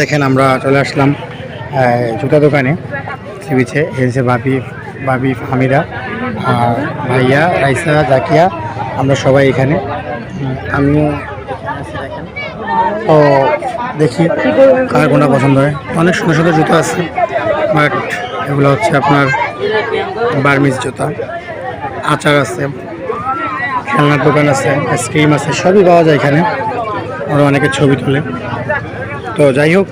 দেখেন আমরা চলে আসলাম জুতা দোকানে সি বিচে এসে ভাবি ভাবি হামিরা আর ভাইয়া রাইসা, জাকিয়া, আমরা সবাই এখানে। আমিও তো দেখি কার কোনটা পছন্দ হয়। অনেক সুন্দর সুন্দর জুতো আছে, বাট এগুলো হচ্ছে আপনার বার্মিজ জুতা। আচার আছে, খেলনার দোকান আছে, আইসক্রিম আছে, সবই পাওয়া যায় এখানে। ওরা অনেকে ছবি তোলে। তো যাই হোক,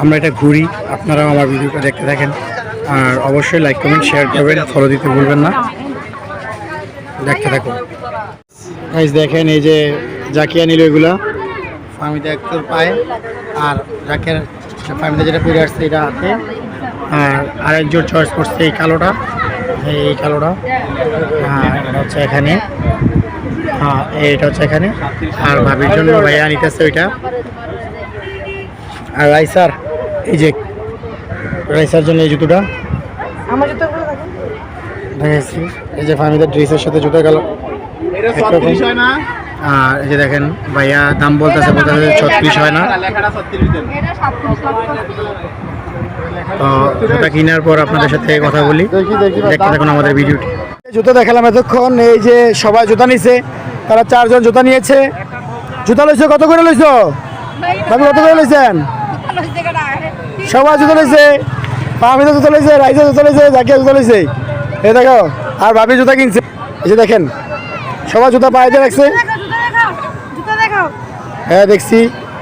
আমরা এটা ঘুরি, আপনারাও আমার ভিডিওটা দেখতে থাকেন। আর অবশ্যই লাইক কমেন্ট শেয়ার করবেন ফলো দিতে ভুলবেন না। দেখতে থাকুন। গাইজ দেখেন এই যে জাকিয়া নিল এগুলা। ফার্মিতে একটু পায়, আর জাকিয়ার ফার্মিতে যেটা পরে আসছে এটা হাতে। আর আরেকজন চয়েস করছে এই কালোটা এই কালোটা। হ্যাঁ এটা হচ্ছে এখানে। হ্যাঁ এইটা হচ্ছে এখানে। আর ভাবির জন্য ভাইয়া নিতেছে ওইটা। আর রাইসার এই যে রাইসার জন্য এই জুতোটা। আমার জুতোগুলো দেখেন। দেখাচ্ছি এই যে ফার্মিদের ড্রেসের সাথে জুতো গেল। এটা একরকম। 36 হয় না? আর এই যে দেখেন ভাইয়া দাম বলতেছে বলতেছে ছত্রিশ হয় না। লেখাটা 36 দেন। তো জুতা কেনার পর আপনাদের সাথে কথা বলি। দেখতে থাকুন আমাদের ভিডিওটি জুতো দেখালাম এতক্ষণ এই যে সবাই জুতা নিছে তারা চারজন জুতা নিয়েছে। জুতা লইছো কত করে লইছো? ভাবি কত করে লইছেন? সবাই জুতো লইছে। পামিদা জুতো লইছে রাইজা জুতো লইছে জাকিয়া জুতো লইছে। এই দেখো আর ভাবি জুতা কিনছে। এই যে দেখেন সবাই জুতা পায়ে রাখছে। হ্যাঁ দেখছি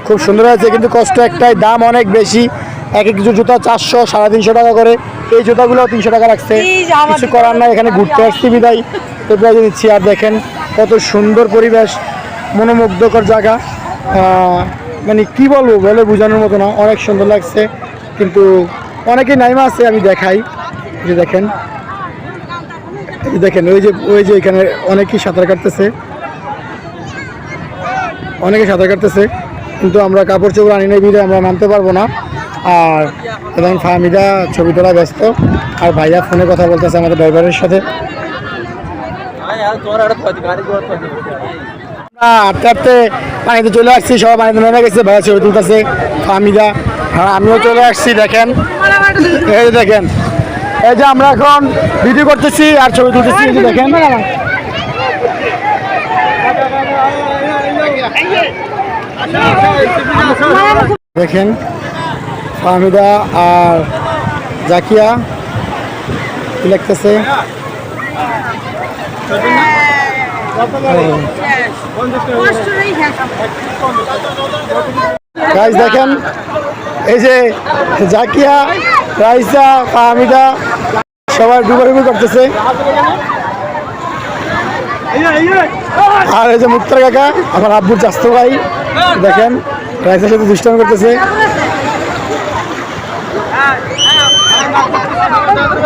খুব সুন্দর আছে কিন্তু কষ্ট একটাই দাম অনেক বেশি। এক এক কিছু জুতা চারশো সাড়ে তিনশো টাকা করে। এই জুতাগুলো তিনশো টাকা রাখছে। কিছু করার নাই এখানে ঘুরতে আসছি বিদায়। তো প্রায় নিচ্ছি আর দেখেন কত সুন্দর পরিবেশ মনোমুগ্ধকর জায়গা। মানে কি বলব, বলে বোঝানোর মতো না, অনেক সুন্দর লাগছে। কিন্তু অনেকেই নাইমা আছে, আমি দেখাই। যে দেখেন। দেখেন, ওই যে ওই যে এখানে অনেকেই সাঁতার কাটতেছে। অনেকে সাঁতার কাটতেছে, কিন্তু আমরা কাপড় চোপড় আনি নাই বিদে আমরা নামতে পারব না। আর এখন ফাহমিদা ছবি তোলা ব্যস্ত, আর ভাইয়া ফোনে কথা বলতেছে আমাদের ড্রাইভারের সাথে। হাঁটতে হাঁটতে পানিতে চলে আসছি, সবাই পানিতে নেমে গেছে, ভাইয়া ছবি তুলতেছে, ফাহমিদা। আর আমিও চলে আসছি, দেখেন। এই দেখেন, এই যে আমরা এখন ভিডিও করতেছি আর ছবি তুলতেছি, এই যে দেখেন। দেখেন, ফাহমিদা আর জাকিয়া, কি লিখতেছে গাইজ দেখেন, এই যে জাকিয়া, রাইসা, ফাহমিদা, সবাই ডুবাডুবি করতেছে। আর এই যে মুক্তার কাকা, আমার আব্বুর চাস্তো ভাই, দেখেন, রাইসের সাথে দুষ্টামি করতেছে।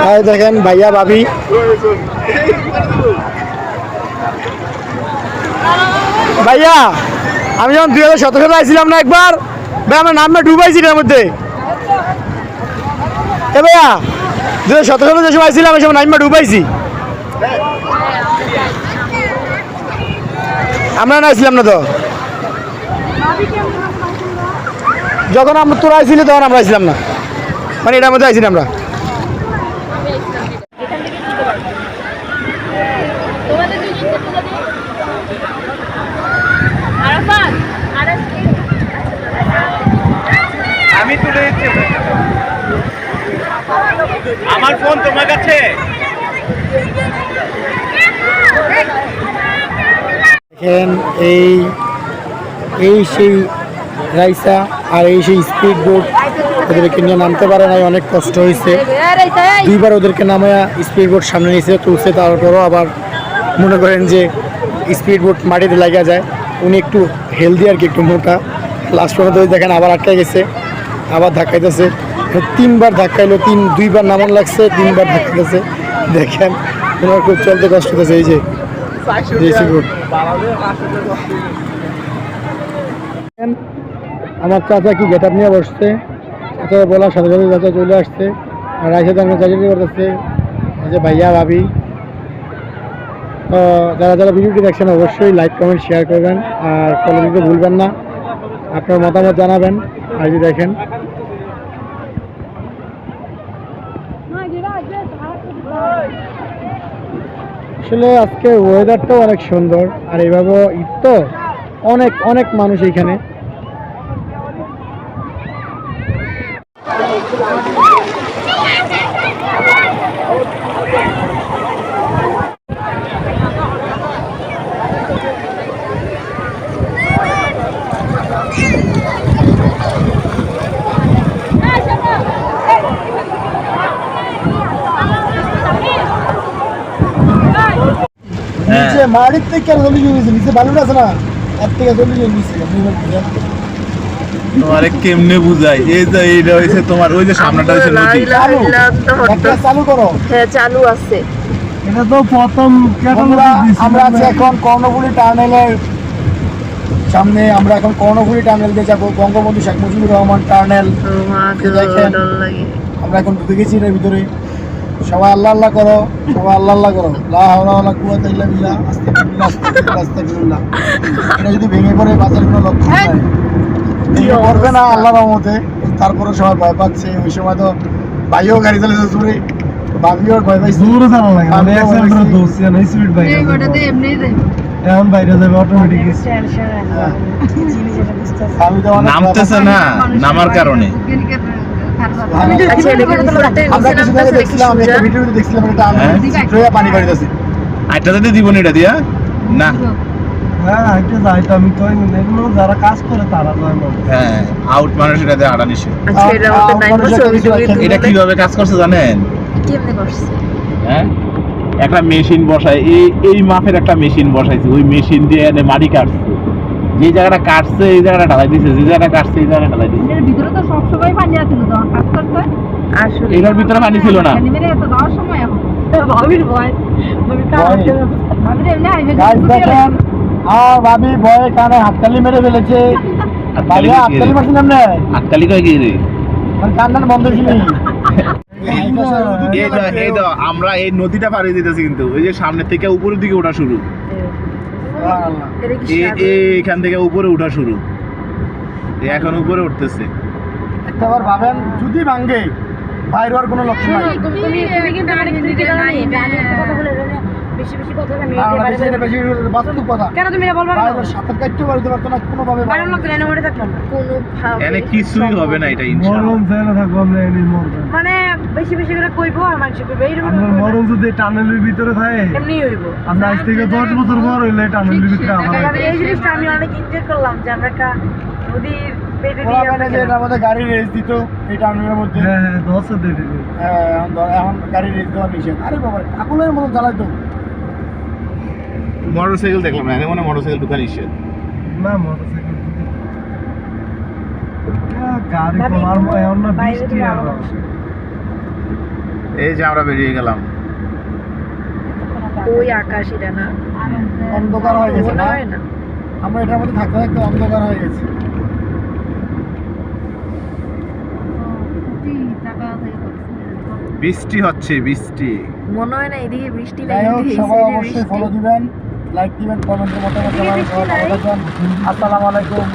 আর দেখেন, ভাইয়া, ভাবি। ভাইয়া, আমি যখন দুই হাজার সতেরো সালে আসছিলাম না একবার, ভাই, আমার নামটা ডুবাইছি এর মধ্যে। এ ভাইয়া দু হাজার সতেরো সালে যে সময় আসছিলাম ওই সময় নামটা ডুবাইছি। আমরা না আসছিলাম না তো। যখন আমরা তোরা আইছিলি, তখন আমরা আইছিলাম না। মানে এটার মধ্যে আইছিলাম আমরা আমি তুলে দিচ্ছি আমার ফোন তোমার কাছে? দেখেন, এই এই সেই রাইসা আর এই সেই স্পিড বোট ওদেরকে নিয়ে নামতে পারে নাই, অনেক কষ্ট হয়েছে। দুইবার ওদেরকে নামায়া স্পিড বোট সামনে নিয়েছে, তুলছে, তারপরও আবার মনে করেন যে স্পিড বোট মাটিতে লাগা যায়। উনি একটু হেলদি আর কি, একটু মোটা। লাস্ট পর্যন্ত দেখেন আবার আটকে গেছে। আবার ধাক্কাইতেছে। তিনবার ধাক্কাইলো, তিন, দুইবার নামান লাগছে, তিনবার ধাক্কাইতেছে। দেখেন, ওনার খুব চলতে কষ্ট হতেছে এই যে। আমার চাচা কি গেট নিয়ে বসছে? চাচা বলার সাথে সাথে চাচা চলে আসছে। আর রাইসে তো চাকরি করতেছে। যে ভাইয়া, ভাবি। তো যারা যারা ভিডিওটি দেখছেন, অবশ্যই লাইক কমেন্ট শেয়ার করবেন। আর ফলো দিতে ভুলবেন না। আপনার মতামত জানাবেন। এই দেখেন। আসলে আজকে ওয়েদারটাও অনেক সুন্দর, আর এইভাবে ঈদ তো অনেক অনেক মানুষ এইখানে। থেকে চল্লিশ নিয়েছে নিচে আছে না? এর থেকে চল্লিশ তোমারে কেমনে বুঝাই? এই যে এইটা হয়েছে তোমার ওই যে সামনেটা হয়েছে নদী। চালু করো। হ্যাঁ চালু আছে। এটা তো প্রথম আমরা আছি এখন কর্ণফুলী টার্নেলের সামনে। আমরা এখন কর্ণফুলী টার্নেল দিয়ে যাব। বঙ্গবন্ধু শেখ মুজিবুর রহমান টার্নেল আমরা এখন ঢুকে গেছি এর ভিতরে। সবাই আল্লাহ আল্লাহ করো সবাই আল্লাহ আল্লাহ করো। লা হাওলা ওয়ালা কুওয়াতা ইল্লা বিল্লাহ আস্তাগফিরুল্লাহ আস্তাগফিরুল্লাহ আস্তাগফিরুল্লাহ। এটা যদি ভেঙে পড়ে বাঁচার কোনো লক্ষণ নাই। ভেঙে পড়বে না আল্লাহর রহমতে তারপরে সবাই ভয় পাচ্ছে। ওই সময় তো ভাইও গাড়ি চালাচ্ছে জোরে। ভাবিও ভয় পাইছে। দূরে চালা লাগে মানে আমিও অ্যাক্সিডেন্ট করে না স্পিড বাইক এই গোটাতে এমনি দেয় এখন বাইরে যাবে অটোমেটিক হ্যাঁ। আমি তো নামতেছে না নামার কারণে। আচ্ছা একটা হ্যাঁ? যদি দিব এটা দিয়া? না। হ্যাঁ যারা কাজ করে তারা হ্যাঁ আউট মানুষ এটা আড়া আচ্ছা এটা কীভাবে কাজ করছে জানেন? হ্যাঁ? মেশিন বসায় এই এই মাপের একটা মেশিন বসাইছে ওই মেশিন দিয়ে এনে মাটি কাটছে। যে জায়গাটা কাটছে এই জায়গাটা ঢালাই দিছে যে জায়গাটা কাটছে এই জায়গাটা ঢালাই দিছে। এর ভিতরে তো সবসময় পানি আছে তো কাজ করতে। আসলে এটার ভিতরে পানি ছিল না। পানি মেরে এত দেওয়ার সময় এখন? ভাবির ভয় ভাবি ভয়। ভাবির এমনি আইবে গাইস দেখেন আর ভাবি ভয়ে কানে হাততালি মেরে ফেলেছে। ভাইয়া কই হাততালি হাততালি রে? মানে বন্ধ ছিল। এই তো এই তো আমরা এই নদীটা পাড়ি দিতেছি কিন্তু ওই যে সামনে থেকে উপরের দিকে ওঠা শুরু। এখান থেকে উপরে উঠা শুরু। এ এখন উপরে উঠতেছে। একটাবার ভাবেন যদি ভাঙ্গে বাইরে হওয়ার কোনো লক্ষণ নাই। বেশি বেশি কথা না, এতে না, বাইরে বেশি বেশি বাস্তব কথা? কেন তুমি বলবা না সাঁতার কাটতে পারতে পারতো না কোনোভাবে বাইরে লোক তো মরে থাকলাম কোনো ভাবে এনে কিছুই হবে না এটা ইনশাআল্লাহ। মরণ চাই না থাকব আমরা এনে মরবো। মানে বেশি বেশি করে কইবো আর মানুষ কইবো এইরকম মরণ যদি টানেলের ভিতরে থাকে এমনি হইব। আমরা আজ থেকে দশ বছর পর হইলে টানেলের ভিতরে আবার এই জিনিসটা আমি অনেক এনজয় করলাম যে আমরা একটা নদীর পেটে মানে যে মধ্যে গাড়ি রেস দিত এই টার্মিনালের মধ্যে। হ্যাঁ হ্যাঁ দশ দিয়ে দিবে। হ্যাঁ, এখন গাড়ি রেস দেওয়া নিষেধ আরে বাবা কাকুলের মতো চালাইতো। মোটরসাইকেল দেখলাম না মনে মোটরসাইকেল ঢুকা নিষেধ। না মোটরসাইকেল গাড়ি তোমার এমন না বৃষ্টি আর। এই যে আমরা বেরিয়ে গেলাম। ওই আকাশ এটা না। অন্ধকার হয়ে গেছে মনে না। আমরা এটার মধ্যে থাকতে থাকতে অন্ধকার হয়ে গেছে। বৃষ্টি হচ্ছে বৃষ্টি। মনে হয় না এদিকে বৃষ্টি সবাই অবশ্যই ফলো দিবেন। লাইক দিবেন কমেন্টের মতামত জানাবেন আসসালামু আলাইকুম